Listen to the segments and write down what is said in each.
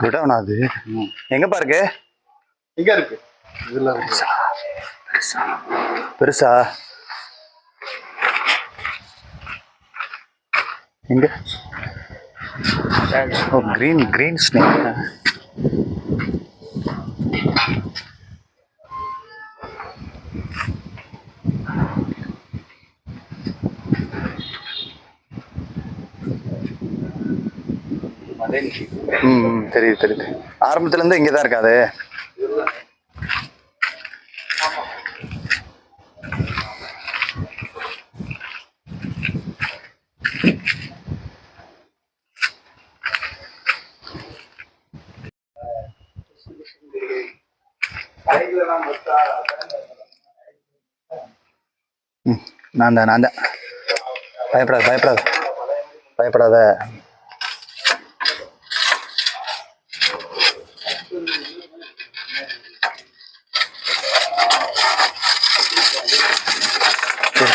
குடவனா அது எங்கப்பா இருக்கு? இங்க இருக்கு. இதுல இருக்கு. பெருசா. எங்க? ஓ கிரீன் கிரீன் ஸ்னேக் ம் ம், தெரியுது தெரியுது. ஆரம்பத்துல இருந்து இங்கே தான் இருக்காது. நான் தான் நான் தான். பயப்படாத பயப்படாத. பயப்படாத.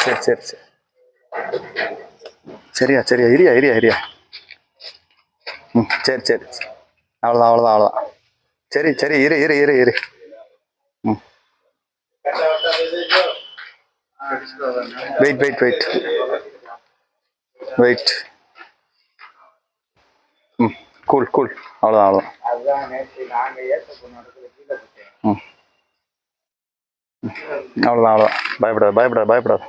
சரி சரி சரி. சரியா சரியா. இரியா இரியா இரியா. ம் சரி சரி. அவ்வளோதான் அவ்வளோதான் அவ்வளோதான் சரி சரி இரு இரு இரு இரு. ம். வெயிட் வெயிட் வெயிட் வெயிட் ம் கூல் கூல் அவ்வளோதான் அவ்வளோதான் ம். அவ்வளோதான் அவ்வளோதான் பயப்படாது பயப்படாது பயப்படாது.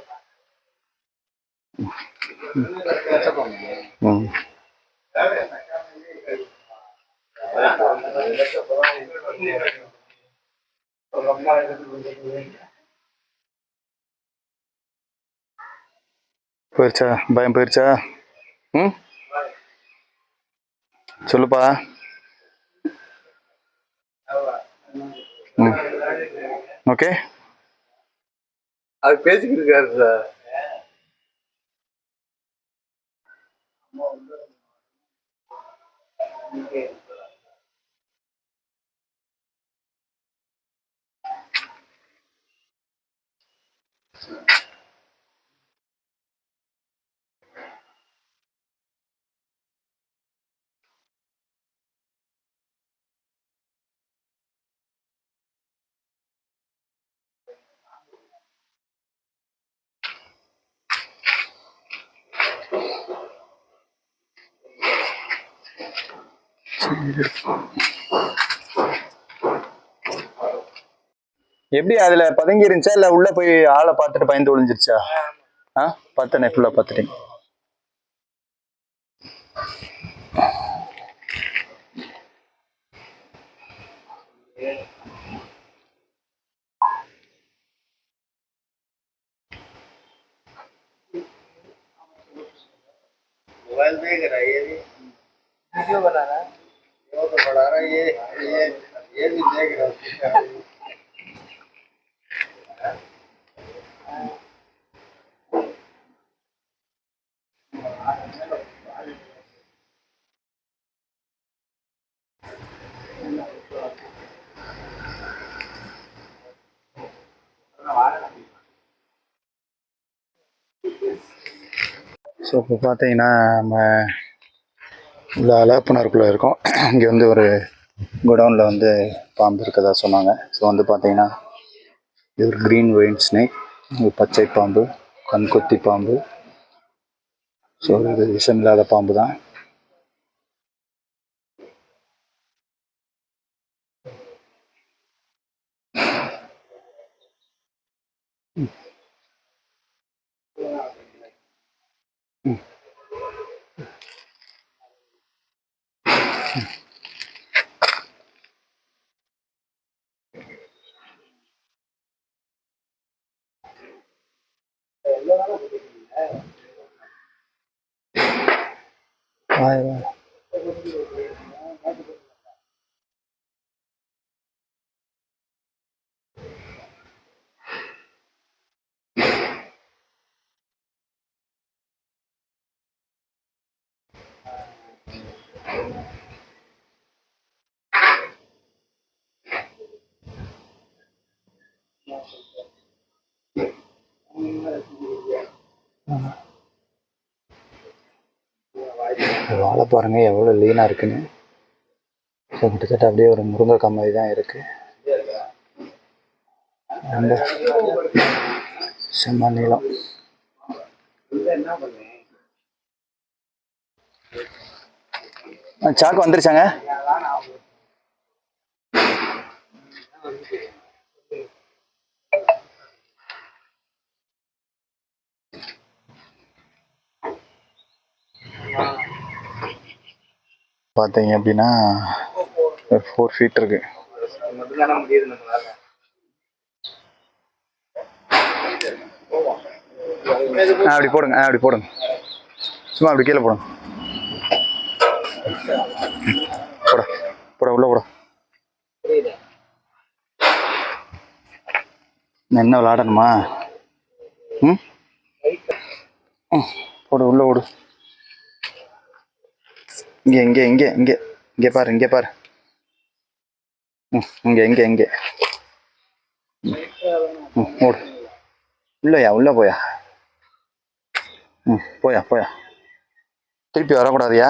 போயிருச்சா? பயம் போயிருச்சா? ம்? சொல்லுப்பா. ஓகே. அது பேசிக்கிட்டு இருக்காரு சார். 嗯。எப்படி அதுல பதுங்கி இருந்துச்சா இல்ல உள்ள போய் ஆளை பார்த்துட்டு பயந்து ஒளிஞ்சிருச்சா ஆ பார்த்தனே ஃபுல்லா பார்த்துட்டேன் मोबाइल देख रहा है ये भी वीडियो बना रहा है वो तो बना रहा है ये ये ये भी देख रहा है ஸோ இப்போ பார்த்தீங்கன்னா நம்ம இந்த அலாப்பனருக்குள்ளே இருக்கும். இங்கே வந்து ஒரு குடவுனில் வந்து பாம்பு இருக்கதா சொன்னாங்க. ஸோ வந்து பார்த்தீங்கன்னா இது ஒரு க்ரீன் வெயின் ஸ்னேக் பச்சை பாம்பு கண்கொத்தி பாம்பு. ஸோ இது விஷம் இல்லாத பாம்பு தான் rồi, rồi. Uh-huh. வாழை பாருங்கள் எவ்வளோ லீனாக இருக்குன்னு. ஸோ கிட்டத்தட்ட அப்படியே ஒரு முருங்கைக்காய் மாதிரி தான் இருக்கு. ரொம்ப செம்ம நீளம். ஆ, சாக்கு வந்துருச்சாங்க? பார்த்தீங்க அப்படின்னா ஒரு ஃபோர் ஃபீட் இருக்கு. ஆ அப்படி போடுங்க. அப்படி போடுங்க. சும்மா அப்படி கீழே போடுங்க. போட போட உள்ள போட. என்ன விளாடணுமா? ம்? ம், போடு உள்ள ஓடு இங்கே இங்கே இங்கே இங்கே. இங்கே பாரு இங்கே பாரு. ம் இங்கே இங்கே இங்கே. ம் ஓடு. உள்ளயா? உள்ள போயா? ம் போயா போயா. திருப்பி வரக்கூடாதியா?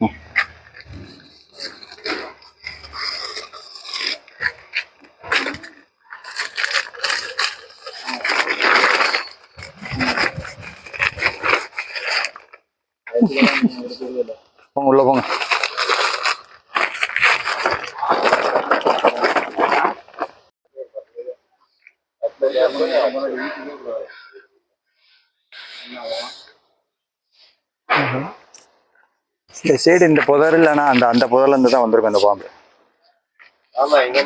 ம். போங்க உள்ள போங்க. இந்த சைடு இந்த புதர் இல்லைன்னா அந்த அந்த புதர்ல இருந்து தான் வந்திருக்கும் இந்த பாம்பு. ஆமா எங்க